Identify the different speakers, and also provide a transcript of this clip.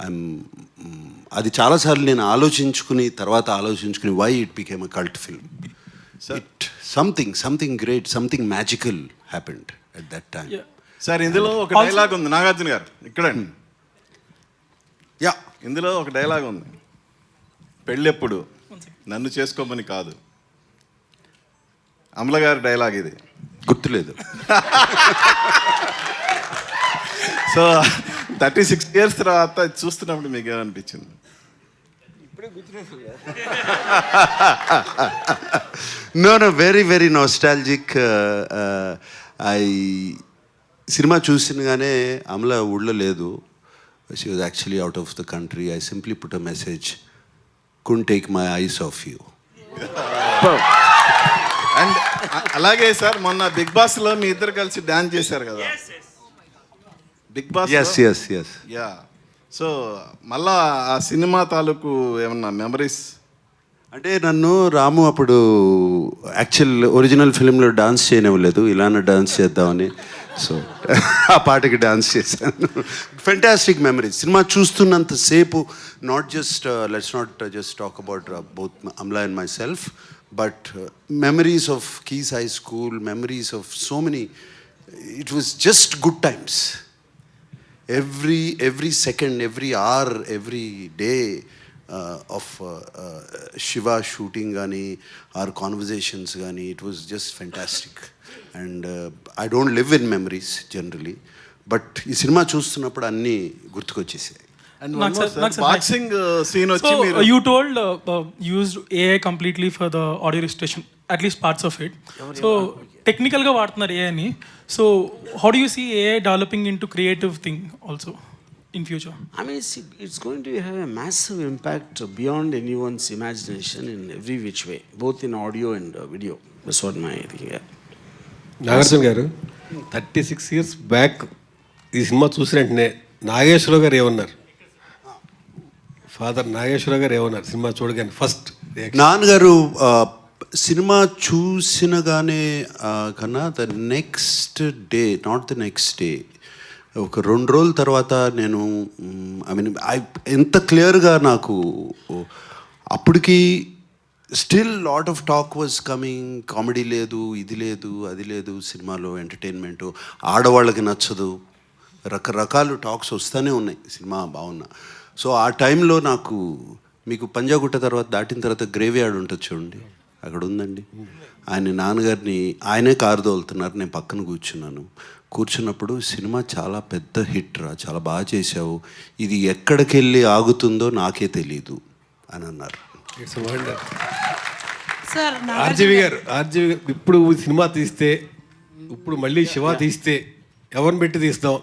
Speaker 1: I'm అది చాలాసార్లు నేను ఆలోచించుకుని తర్వాత ఆలోచించుకుని why it became a cult film it something something great something magical happened at that time.
Speaker 2: Sir ఇందులో ఒక డైలాగ్ ఉంది. నాగార్జున గారు ఇక్కడండి.
Speaker 1: యా
Speaker 2: ఇందులో ఒక డైలాగ్ ఉంది. పెళ్ళెప్పుడు? నన్ను చేసుకోమని కాదు. అమల గారి డైలాగ్ ఇది.
Speaker 1: గుర్తులేదు.
Speaker 2: సో థర్టీ సిక్స్ ఇయర్స్ తర్వాత చూస్తున్నప్పుడు మీకు ఏమనిపించింది
Speaker 1: no no very very nostalgic I cinema చూసినగానే అమల ఊళ్ళో లేదు. She was actually out of the country I simply put a message can't take my eyes off you
Speaker 2: and అలాగే సార్ మొన్న big బాస్లో మీ ఇద్దరు కలిసి డాన్స్ చేశారు కదా? Big boss
Speaker 1: yes yes yes
Speaker 2: yeah so మళ్ళా ఆ సినిమా తాలూకు ఏమన్నా మెమరీస్
Speaker 1: అంటే నన్ను రాము అప్పుడు యాక్చువల్ ఒరిజినల్ ఫిలింలో డాన్స్ చేయనివ్వలేదు. ఇలానే డాన్స్ చేద్దామని. సో ఆ పాటకి డాన్స్ చేశాను. ఫెంటాస్టిక్ మెమరీస్ సినిమా చూస్తున్నంతసేపు not just let's not just talk about both Amala and myself but memories of keys high school memories of so many it was just good times every every second every hour every day of Shiva shooting కానీ our conversations కానీ it was just fantastic and I don't live in memories generally but ఈ cinema చూస్తున్నప్పుడు అన్నీ గుర్తుకొచ్చేసాయి.
Speaker 3: Completely for the audio registration at least parts of it so టెక్నికల్గా వాడుతున్నారు ఏఐని so how you see a developing
Speaker 4: into creative thing also in future I mean it's going to have a massive impact beyond anyone's imagination in every which way both in audio and video
Speaker 5: Nagarjuna garu thirty six years back ఈ cinema చూసిన వెంటనే నాగేశ్వరరావు గారు ఏమన్నారు? Father Nageswararao గారు ఏమన్నారు? Cinema చూడగానే first
Speaker 1: నాన్నగారు సినిమా చూసినగానే కన్నా the next day not the next day ఒక రెండు రోజుల తర్వాత నేను ఐ మీన్ ఐ ఎంత క్లియర్గా నాకు అప్పటికి still lot of talk was coming. Comedy లేదు ఇది లేదు అది లేదు సినిమాలో ఎంటర్టైన్మెంట్ ఆడవాళ్ళకి నచ్చదు. రకరకాలు టాక్స్ వస్తూనే ఉన్నాయి సినిమా బాగున్నా. సో ఆ టైంలో నాకు మీకు పంజాగుట్ట తర్వాత దాటిన తర్వాత గ్రేవ్ యార్డ్ ఉంటుంది చూడండి. అక్కడ ఉందండి ఆయన నాన్నగారిని ఆయనే కారు తోలుతున్నారు నేను పక్కన కూర్చున్నాను. కూర్చున్నప్పుడు సినిమా చాలా పెద్ద హిట్ రా చాలా బాగా చేశావు. ఇది ఎక్కడికి వెళ్ళి ఆగుతుందో నాకే తెలీదు అని అన్నారు.
Speaker 5: ఆర్జీవి గారు ఆర్జీవి గారు ఇప్పుడు సినిమా తీస్తే ఇప్పుడు మళ్ళీ శివ తీస్తే ఎవరిని పెట్టి తీస్తాం?